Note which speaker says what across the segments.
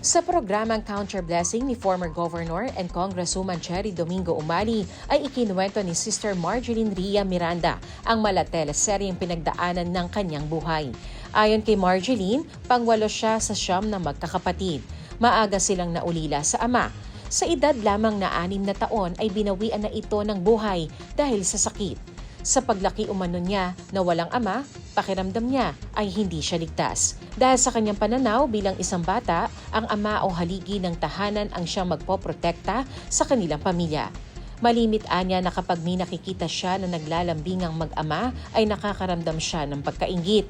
Speaker 1: Sa programang Counter Blessing ni former Governor and Congresswoman Cherry Domingo Umali ay ikinuwento ni Sister Marjeline Ria Miranda ang mala teleseryeng pinagdaanan ng kanyang buhay. Ayon kay Marjeline, pangwalo siya sa siyam na magkakapatid. Maaga silang naulila sa ama. Sa edad lamang na anim na taon ay binawian na ito ng buhay dahil sa sakit. Sa paglaki umano niya na walang ama, pakiramdam niya ay hindi siya ligtas. Dahil sa kanyang pananaw bilang isang bata, ang ama o haligi ng tahanan ang siyang magpoprotekta sa kanilang pamilya. Malimit anya na kapag may nakikita siya na naglalambingang mag-ama ay nakakaramdam siya ng pagkaingit.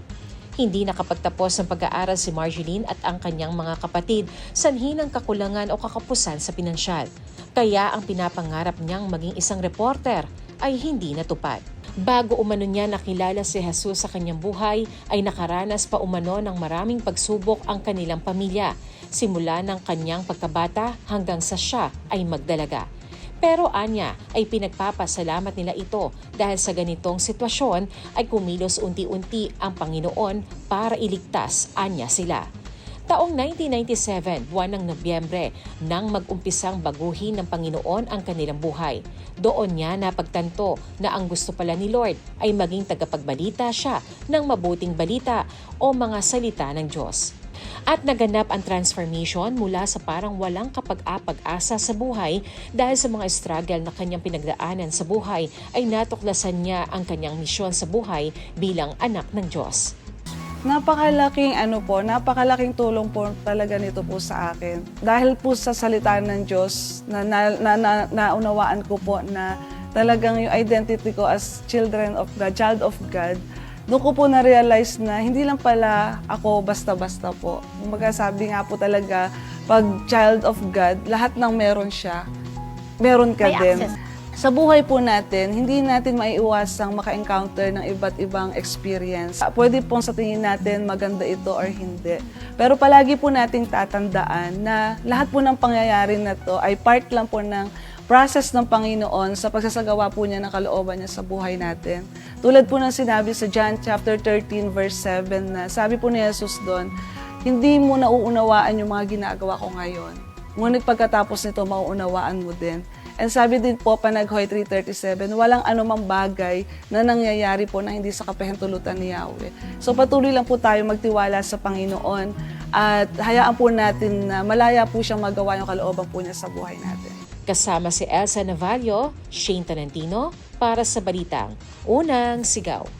Speaker 1: Hindi nakapagtapos ng pag-aaral si Marjeline at ang kanyang mga kapatid sanhi ng kakulangan o kakapusan sa pinansyal. Kaya ang pinapangarap niyang maging isang reporter ay hindi natupad. Bago umano niya nakilala si Jesus sa kanyang buhay, ay nakaranas pa umano ng maraming pagsubok ang kanilang pamilya, simula ng kanyang pagkabata hanggang sa siya ay magdalaga. Pero anya ay pinagpapasalamat nila ito dahil sa ganitong sitwasyon ay kumilos unti-unti ang Panginoon para iligtas anya sila. Taong 1997, buwan ng Nobyembre, nang mag-umpisang baguhin ng Panginoon ang kanilang buhay. Doon niya napagtanto na ang gusto pala ni Lord ay maging tagapagbalita siya ng mabuting balita o mga salita ng Diyos. At naganap ang transformation mula sa parang walang kapag-apag-asa sa buhay dahil sa mga struggle na kanyang pinagdaanan sa buhay ay natuklasan niya ang kanyang misyon sa buhay bilang anak ng Diyos.
Speaker 2: Napakalaking ano po, napakalaking tulong po talaga nito po sa akin. Dahil po sa salita ng Diyos na, na, na, na naunawaan ko po na talagang yung identity ko as children of God, child of God, doon ko po na-realize na hindi lang pala ako basta-basta po. Kumbaga sabi nga po talaga, pag child of God, lahat ng meron siya, meron ka
Speaker 3: May
Speaker 2: din.
Speaker 3: access.
Speaker 2: Sa buhay po natin, hindi natin maiiwasang maka-encounter ng iba't ibang experience. Pwede pong sa tingin natin maganda ito or hindi. Pero palagi po nating tatandaan na lahat po ng pangyayari na to ay part lang po ng process ng Panginoon sa pagsasagawa po niya ng kalooban niya sa buhay natin. Tulad po ng sinabi sa John chapter 13 verse 7 na sabi po ni Jesus doon, hindi mo nauunawaan yung mga ginagawa ko ngayon. Ngunit pagkatapos nito, mauunawaan mo din. And sabi din po, Panaghoy 3.37, walang anumang bagay na nangyayari po na hindi sa kapahintulutan ni Yahweh. So patuloy lang po tayo magtiwala sa Panginoon at hayaan po natin na malaya po siyang magawa yung kalooban po niya sa buhay natin.
Speaker 1: Kasama si Elsa Navallo, Shane Tolentino, para sa Balitang Unang Sigaw.